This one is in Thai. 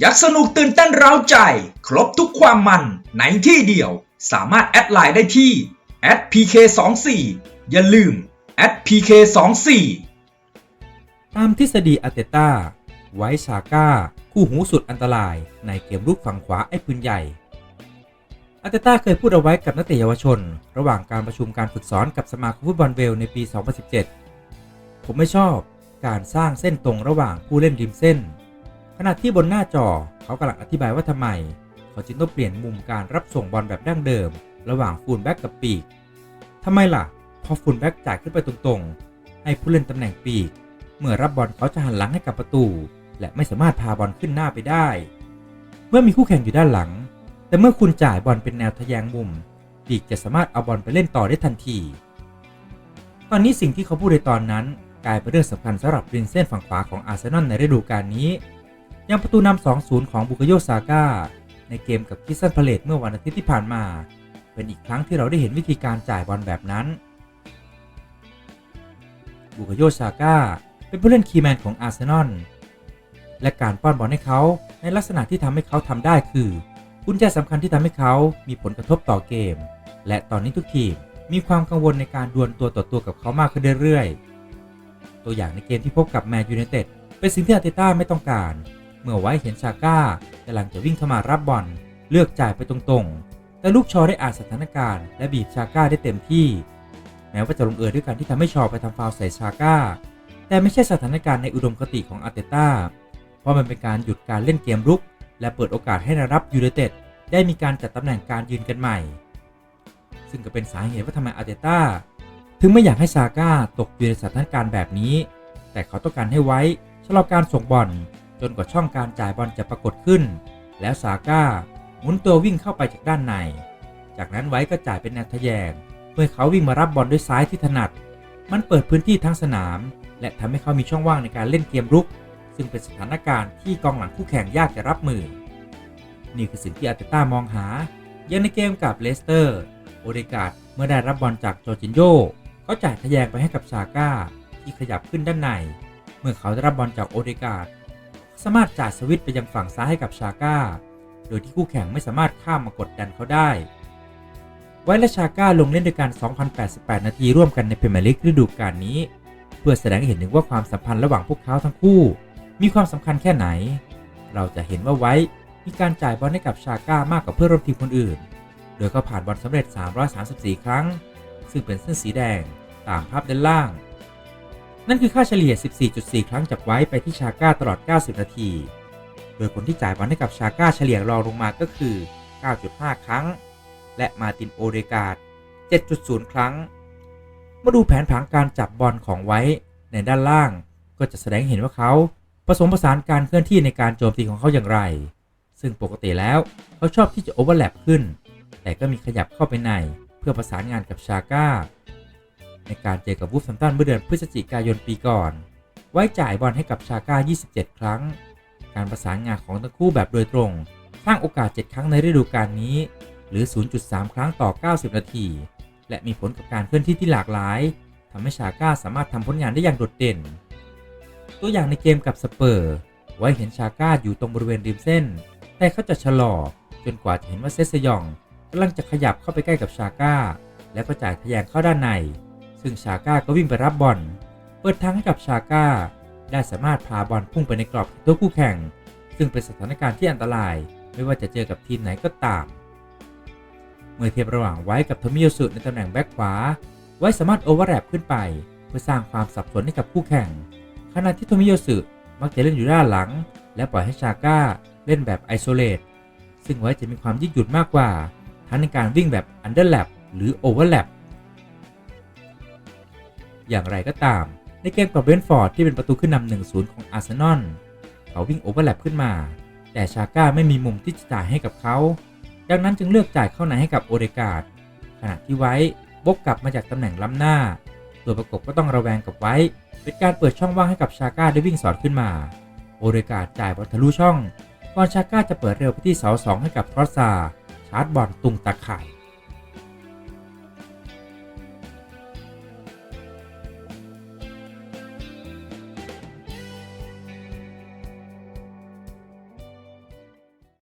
อยากสนุกตื่นเต้นเร้าใจ ครบทุกความมันในที่เดียว สามารถแอดไลน์ได้ที่ @pk24 อย่าลืม @pk24 ตามทฤษฎีอาร์เตต้า ไว้ชาก้า คู่หูสุดอันตรายในเกมลุกฝั่งขวาไอ้ปืนใหญ่อาร์เตต้าเคยพูดเอาไว้กับนักเตะเยาวชน ระหว่างการประชุมการฝึกสอนกับสมาคมฟุตบอลเวลในปี 2017 ผมไม่ชอบการสร้างเส้นตรงระหว่างผู้เล่นริมเส้น ณะที่บนหน้าจอเขากำลังอธิบายว่าทำไม เขาจึงต้องเปลี่ยนมุมการรับส่งบอลแบบดั้งเดิม ระหว่างฟูลแบ็กกับปีกทำไมล่ะ พอฟูลแบ็กจ่ายขึ้นไปตรงๆ ให้ผู้เล่นตำแหน่งปีก เมื่อรับบอลเขาจะหันหลังให้กับประตู และไม่สามารถพาบอลขึ้นหน้าไปได้ เมื่อมีคู่แข่งอยู่ด้านหลัง แต่เมื่อคุณจ่ายบอลเป็นแนวทะแยงมุมปีกจะสามารถเอาบอลไปเล่นต่อได้ทันที ตอนนี้สิ่งที่เขาพูดในตอนนั้นกลายเป็นเรื่องสำคัญสำหรับรินเส้นฝั่งขวาของอาร์เซนอลในฤดูกาลนี้ ยังประตูนำ2-0 ของบุกโยซาก้าในเกมกับคิสซันพาเลตเมื่อวันอาทิตย์ที่ผ่านมา เป็นอีกครั้งที่เราได้เห็นวิธีการจ่ายบอลแบบนั้น บุกโยซาก้าเป็นผู้เล่นคีย์แมนของอาร์เซนอลและการป้อนบอลให้เขาในลักษณะที่ทำให้เขาทำได้คือกุญแจสำคัญที่ทำให้เขามีผลกระทบต่อเกม และตอนนี้ทุกทีมมีความกังวลในการดวลตัวต่อตัวกับเขามากขึ้นเรื่อยๆ ตัวอย่างในเกมที่พบกับแมนยูไนเต็ดเป็นสิ่งที่อาร์เตต้าไม่ต้องการ เมื่อไว้เห็นชาก้ากำลังจะวิ่งเข้ามารับบอลเลือกจ่ายไปตรงๆ แต่ลูกชอได้อ่านสถานการณ์ และบีบชาก้าได้เต็มที่ แม้ว่าจะลงเอยด้วยการที่ทำให้ชอไปทำฟาวใส่ชาก้า แต่ไม่ใช่สถานการณ์ในอุดมคติของอาร์เตต้า เพราะมันเป็นการหยุดการเล่นเกมรุก และเปิดโอกาสให้นารับยูไนเต็ดได้มีการจัดตำแหน่งการยืนกันใหม่ ซึ่งก็เป็นสาเหตุว่าทำไมอาร์เตต้าถึงไม่อยากให้ซาก้าตกอยู่ในสถานการณ์แบบนี้ แต่เขาต้องการให้ไว้ชะลอการส่งบอล จนกว่าช่องการจ่ายบอลจะปรากฏขึ้น แล้วซาก้าหมุนตัววิ่งเข้าไปจากด้านใน จากนั้นไว้ก็จ่ายเป็นแนวทะแยง เมื่อเขาวิ่งมารับบอลด้วยซ้ายที่ถนัด มันเปิดพื้นที่ทั้งสนาม และทำให้เขามีช่องว่างในการเล่นเกมรุก ซึ่งเป็นสถานการณ์ที่กองหลังคู่แข่งยากจะรับมือ นี่คือสิ่งที่อาร์เตต้ามองหา ยังในเกมกับเลสเตอร์ โอเดกาดเมื่อได้รับบอลจากจอร์จินโยเขาจ่ายทะแยงไปให้กับชาก้าที่ขยับขึ้นด้านใน เมื่อเขาได้รับบอลจากโอเดกาด สามารถจ่ายสวิตไปยังฝั่งซ้ายให้กับชาก้า โดยที่คู่แข่งไม่สามารถข้ามมากดดันเขาได้ ไว้และชาก้าลงเล่นด้วยกัน 2,088 นาทีร่วมกันในพรีเมียร์ลีกฤดูกาลนี้ เพื่อแสดงให้เห็นถึงว่าความสัมพันธ์ระหว่างพวกเขาทั้งคู่ มีความสำคัญแค่ไหน เราจะเห็นว่าไว้มีการจ่ายบอลให้กับชาก้ามากกว่าเพื่อนร่วมทีมคนอื่น โดยเขาผ่านบอลสำเร็จ 334 ครั้ง ซึ่งเป็นเส้นสีแดงตามภาพด้านล่าง นั่นคือค่าเฉลี่ย 14.4 ครั้งจากไว้ไปที่ชาก้าตลอด 90 นาที โดยคนที่จ่ายบอลให้กับชาก้าเฉลี่ยรองลงมาก็คือ 9.5 ครั้ง และมาตินโอเดกาด7.0 ครั้ง มาดูแผนผังการจับบอลของไว้ในด้านล่าง ก็จะแสดงเห็นว่าเขาผสมผสานการเคลื่อนที่ในการโจมตีของเขาอย่างไร ซึ่งปกติแล้วเขาชอบที่จะโอเวอร์แลปขึ้น แต่ก็มีขยับเข้าไปในเพื่อประสานงานกับชาก้า ในการเจอกับวูฟแฮมตันเมื่อเดือนพฤศจิกายนปีก่อน ไว้จ่ายบอลให้กับชาก้า 27 ครั้ง การประสานงานของทั้งคู่แบบโดยตรง สร้างโอกาส 7 ครั้งในฤดูกาลนี้ หรือ 0.3 ครั้งต่อ 90 นาที และมีผลกับการเคลื่อนที่ที่หลากหลาย ทำให้ชาก้าสามารถทำผลงานได้อย่างโดดเด่น ตัวอย่างในเกมกับสเปอร์ ไว้เห็นชาก้าอยู่ตรงบริเวณริมเส้น แต่เขาจะชะลอจนกว่าจะเห็นว่าเซซยองกำลังจะขยับเข้าไปใกล้กับชาก้า แล้วก็จ่ายทะแยงเข้าด้านใน ซึ่งชาก้าก็วิ่งไปรับบอล เปิดทางให้กับชาก้า ได้สามารถพาบอลพุ่งไปในกรอบตัวคู่แข่ง ซึ่งเป็นสถานการณ์ที่อันตราย ไม่ว่าจะเจอกับทีมไหนก็ตาม เมื่อเทียบระหว่างไว้กับโทมิโยสุในตำแหน่งแบ็คขวา ไว้สามารถโอเวอร์แลปขึ้นไป เพื่อสร้างความสับสนให้กับคู่แข่ง ขณะที่โทมิโยสุมักจะเล่นอยู่ด้านหลัง และปล่อยให้ชาก้าเล่นแบบไอโซเลตซึ่งไว้จะมีความยืดหยุ่นมากกว่า ทั้งในการวิ่งแบบอันเดอร์แลปหรือโอเวอร์แลป อย่างไรก็ตาม ในเกมกับเบนฟอร์ดที่เป็นประตูขึ้นนำ1-0 ของอาร์เซนอลเขาวิ่งโอเวอร์แลปขึ้นมา แต่ชาก้าไม่มีมุมที่จะจ่ายให้กับเขาดังนั้นจึงเลือกจ่ายเข้าในให้กับโอเดกาดขณะที่ไว้บกกลับมาจากตำแหน่งล้ำหน้า ตัวประกบก็ต้องระแวงกับไว้ เป็นการเปิดช่องว่างให้กับชาก้าได้วิ่งสอดขึ้นมา โอเดกาดจ่ายบอลทะลุช่องก่อนชาก้าจะเปิดเร็วไปที่เสาสองให้กับทรอสซาชาร์จบอลตุงตะข่าย